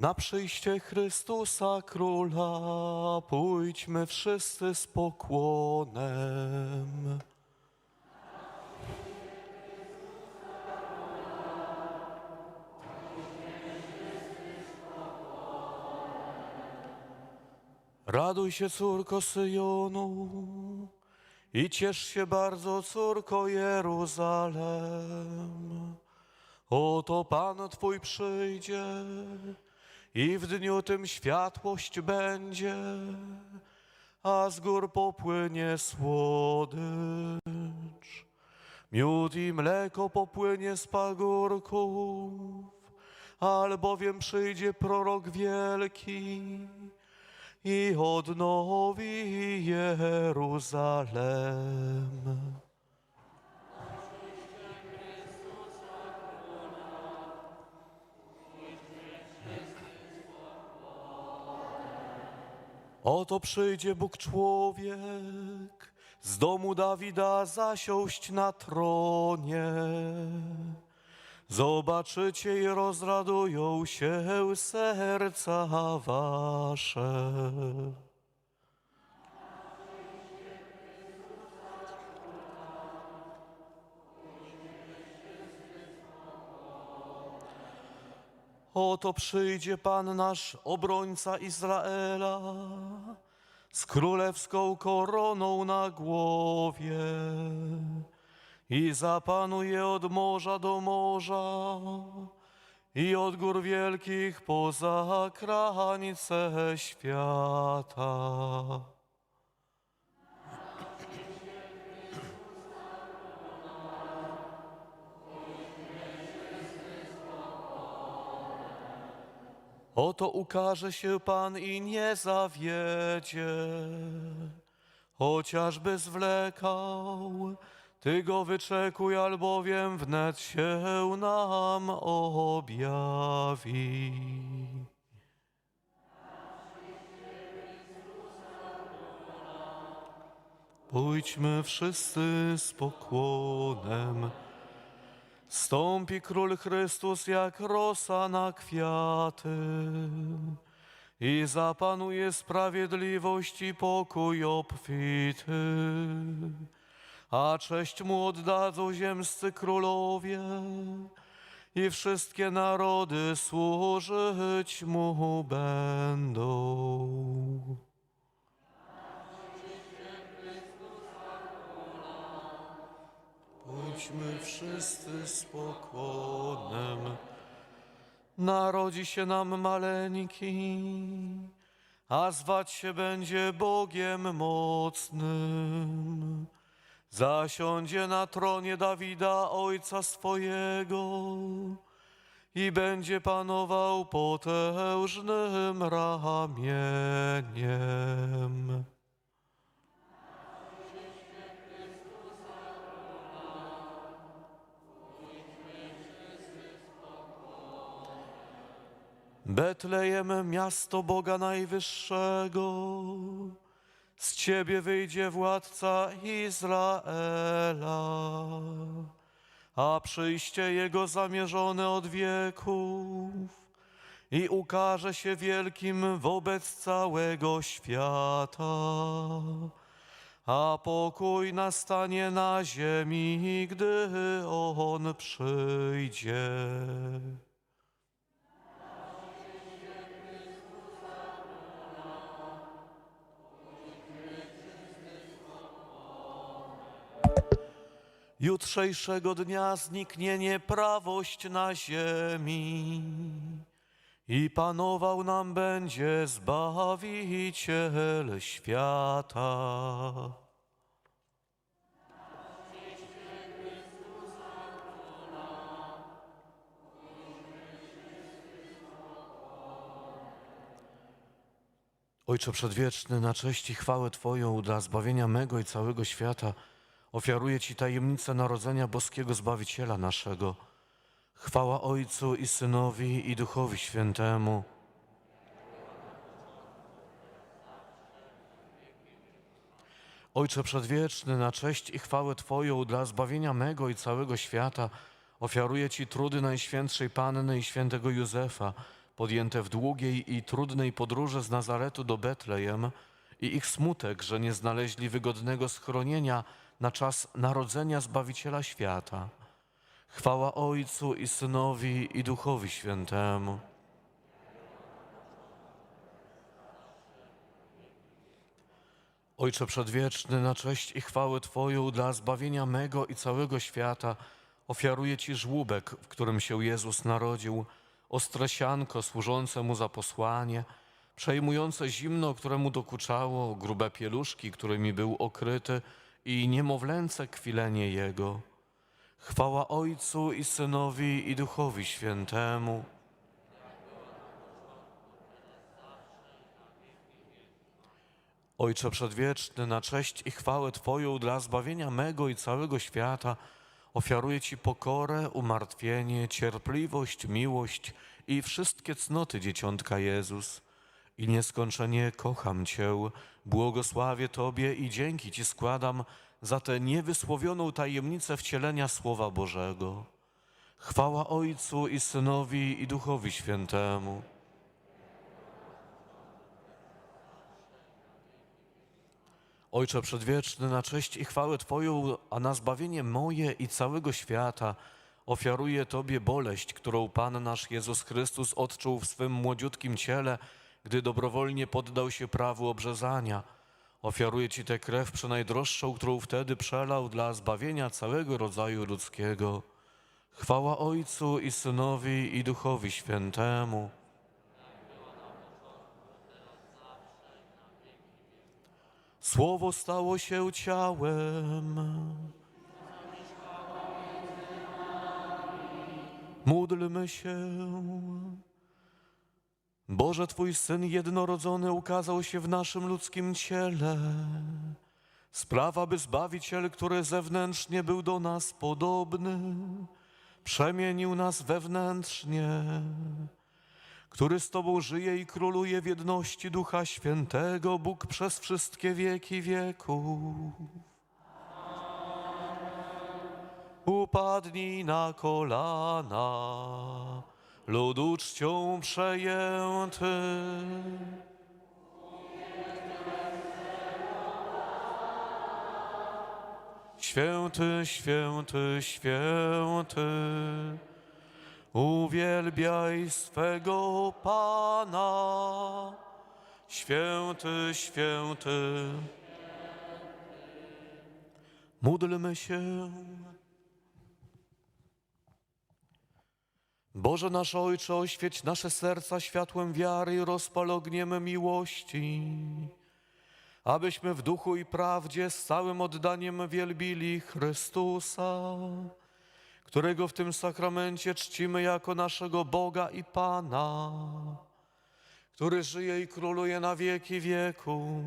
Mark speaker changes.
Speaker 1: Na przyjście Chrystusa Króla pójdźmy wszyscy z pokłonem. Raduj się, córko Syjonu, i ciesz się bardzo, córko Jeruzalem. Oto Pan Twój przyjdzie i w dniu tym światłość będzie, a z gór popłynie słodycz. Miód i mleko popłynie z pagórków, albowiem przyjdzie prorok wielki i odnowi Jeruzalem. Oto przyjdzie Bóg człowiek, z domu Dawida zasiąść na tronie. Zobaczycie i rozradują się serca wasze. Oto przyjdzie Pan nasz obrońca Izraela z królewską koroną na głowie i zapanuje od morza do morza i od gór wielkich poza granice świata. Oto ukaże się Pan i nie zawiedzie, chociażby zwlekał. Ty go wyczekuj, albowiem wnet się nam objawi. Pójdźmy wszyscy z pokłonem. Stąpi król Chrystus jak rosa na kwiaty i zapanuje sprawiedliwość i pokój obfity. A cześć mu oddadzą ziemscy królowie i wszystkie narody służyć mu będą. Pójdźmy wszyscy z pokłonem. Narodzi się nam maleńki, a zwać się będzie Bogiem mocnym. Zasiądzie na tronie Dawida, ojca swojego, i będzie panował potężnym ramieniem. Betlejem, miasto Boga Najwyższego, z Ciebie wyjdzie władca Izraela, a przyjście Jego zamierzone od wieków. I ukaże się wielkim wobec całego świata, a pokój nastanie na ziemi, gdy On przyjdzie. Jutrzejszego dnia zniknie nieprawość na ziemi i panował nam będzie Zbawiciel świata. Ojcze Przedwieczny, na cześć i chwałę Twoją dla zbawienia mego i całego świata ofiaruję Ci tajemnicę narodzenia boskiego Zbawiciela naszego. Chwała Ojcu i Synowi i Duchowi Świętemu. Ojcze Przedwieczny, na cześć i chwałę Twoją dla zbawienia mego i całego świata ofiaruję Ci trudy Najświętszej Panny i Świętego Józefa, podjęte w długiej i trudnej podróży z Nazaretu do Betlejem i ich smutek, że nie znaleźli wygodnego schronienia na czas narodzenia Zbawiciela świata. Chwała Ojcu i Synowi i Duchowi Świętemu. Ojcze Przedwieczny, na cześć i chwałę Twoją dla zbawienia mego i całego świata ofiaruję Ci żłóbek, w którym się Jezus narodził, ostre sianko służące Mu za posłanie, przejmujące zimno, któremu dokuczało, grube pieluszki, którymi był okryty i niemowlęce kwilenie Jego. Chwała Ojcu i Synowi i Duchowi Świętemu. Ojcze Przedwieczny, na cześć i chwałę Twoją dla zbawienia mego i całego świata ofiaruję Ci pokorę, umartwienie, cierpliwość, miłość i wszystkie cnoty Dzieciątka Jezus. I nieskończenie kocham Cię, błogosławię Tobie i dzięki Ci składam za tę niewysłowioną tajemnicę wcielenia Słowa Bożego. Chwała Ojcu i Synowi i Duchowi Świętemu. Ojcze Przedwieczny, na cześć i chwałę Twoją, a na zbawienie moje i całego świata ofiaruję Tobie boleść, którą Pan nasz Jezus Chrystus odczuł w swym młodziutkim ciele, gdy dobrowolnie poddał się prawu obrzezania. Ofiaruję Ci tę krew przenajdroższą, którą wtedy przelał dla zbawienia całego rodzaju ludzkiego. Chwała Ojcu i Synowi i Duchowi Świętemu. Słowo stało się ciałem. Módlmy się. Boże, Twój Syn jednorodzony ukazał się w naszym ludzkim ciele. Sprawa, by Zbawiciel, który zewnętrznie był do nas podobny, przemienił nas wewnętrznie który z Tobą żyje i króluje w jedności Ducha Świętego, Bóg przez wszystkie wieki wieków. Upadnij na kolana, ludu czcią przejęty. Święty, święty, święty. Uwielbiaj swego Pana, święty, święty. Módlmy się. Boże nasz Ojcze, oświeć nasze serca światłem wiary i rozpal ogniem miłości, abyśmy w duchu i prawdzie z całym oddaniem wielbili Chrystusa którego w tym sakramencie czcimy jako naszego Boga i Pana, który żyje i króluje na wieki wieków.